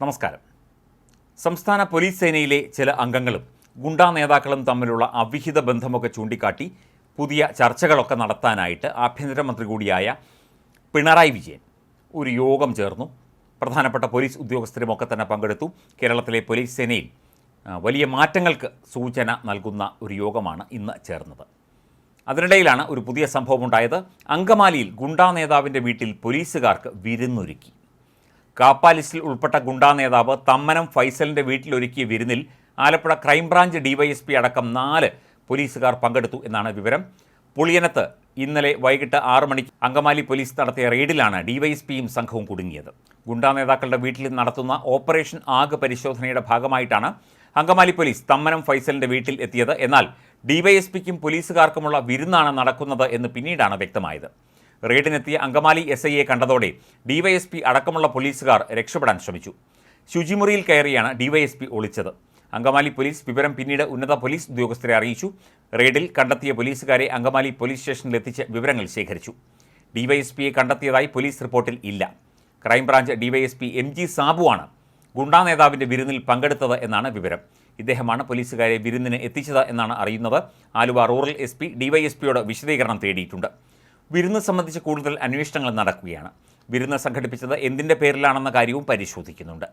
നമസ്കാരം. സംസ്ഥാന പോലീസ് സേനയിലെ ചില അംഗങ്ങളും ഗുണ്ടാ നേതാക്കളും തമ്മിലുള്ള അവിഹിത ബന്ധമൊക്കെ ചൂണ്ടിക്കാട്ടി പുതിയ ചർച്ചകളൊക്കെ നടത്താനായിട്ട് ആഭ്യന്തരമന്ത്രി കൂടിയായ പിണറായി വിജയൻ ഒരു യോഗം ചേർന്നു. പ്രധാനപ്പെട്ട പോലീസ് ഉദ്യോഗസ്ഥരുമൊക്കെ തന്നെ പങ്കെടുത്തു. കേരളത്തിലെ പോലീസ് സേനയിൽ വലിയ മാറ്റങ്ങൾക്ക് സൂചന നൽകുന്ന ഒരു യോഗമാണ് ഇന്ന് ചേർന്നത്. അതിനിടയിലാണ് ഒരു പുതിയ സംഭവം ഉണ്ടായത്. അങ്കമാലിയിൽ ഗുണ്ടാ നേതാവിന്റെ വീട്ടിൽ പോലീസുകാർക്ക് വിരുന്നൊരുക്കി. കാപ്പാലിസ്റ്റിൽ ഉൾപ്പെട്ട ഗുണ്ടാ നേതാവ് തമ്മനം ഫൈസലിന്റെ വീട്ടിലൊരുക്കിയ വിരുന്നിൽ ആലപ്പുഴ ക്രൈംബ്രാഞ്ച് ഡിവൈഎസ്പി അടക്കം നാല് പോലീസുകാർ പങ്കെടുത്തു എന്നാണ് വിവരം. പുളിയനത്ത് ഇന്നലെ വൈകിട്ട് ആറു മണിക്ക് അങ്കമാലി പോലീസ് നടത്തിയ റെയ്ഡിലാണ് ഡിവൈഎസ്പിയും സംഘവും കുടുങ്ങിയത്. ഗുണ്ടാ നേതാക്കളുടെ വീട്ടിൽ നടത്തുന്ന ഓപ്പറേഷൻ ആഗ് പരിശോധനയുടെ ഭാഗമായിട്ടാണ് അങ്കമാലി പോലീസ് തമ്മനം ഫൈസലിന്റെ വീട്ടിൽ എത്തിയത്. എന്നാൽ ഡിവൈഎസ്പിക്കും പോലീസുകാർക്കുമുള്ള വിരുന്നാണ് നടക്കുന്നത് എന്ന് പിന്നീടാണ് വ്യക്തമായത്. റെയ്ഡിനെത്തിയ അങ്കമാലി എസ് ഐയെ കണ്ടതോടെ ഡിവൈഎസ്പി അടക്കമുള്ള പോലീസുകാർ രക്ഷപ്പെടാൻ ശ്രമിച്ചു. ശുചിമുറിയിൽ കയറിയാണ് ഡിവൈഎസ്പി ഒളിച്ചത്. അങ്കമാലി പോലീസ് വിവരം പിന്നീട് ഉന്നത പോലീസ് ഉദ്യോഗസ്ഥരെ അറിയിച്ചു. റെയ്ഡിൽ കണ്ടെത്തിയ പോലീസുകാരെ അങ്കമാലി പോലീസ് സ്റ്റേഷനിലെത്തിച്ച് വിവരങ്ങൾ ശേഖരിച്ചു. ഡിവൈഎസ്പിയെ കണ്ടെത്തിയതായി പോലീസ് റിപ്പോർട്ടിൽ ഇല്ല. Crime branch DYSP M G സാബുവാണ് ഗുണ്ടാ നേതാവിന്റെ വിരുന്നിൽ പങ്കെടുത്തത് എന്നാണ് വിവരം. ഇദ്ദേഹമാണ് പോലീസുകാരെ വിരുന്നിന് എത്തിച്ചത് എന്നാണ് അറിയുന്നത്. ആലുവ റൂറൽ എസ് പി ഡിവൈഎസ്പിയോട് വിശദീകരണം തേടിയിട്ടുണ്ട്. വിരുന്ന് സംബന്ധിച്ച് കൂടുതൽ അന്വേഷണങ്ങൾ നടക്കുകയാണ്. വിരുന്ന് സംഘടിപ്പിച്ചത് എന്തിന്റെ പേരിലാണെന്ന കാര്യവും പരിശോധിക്കുന്നുണ്ട്.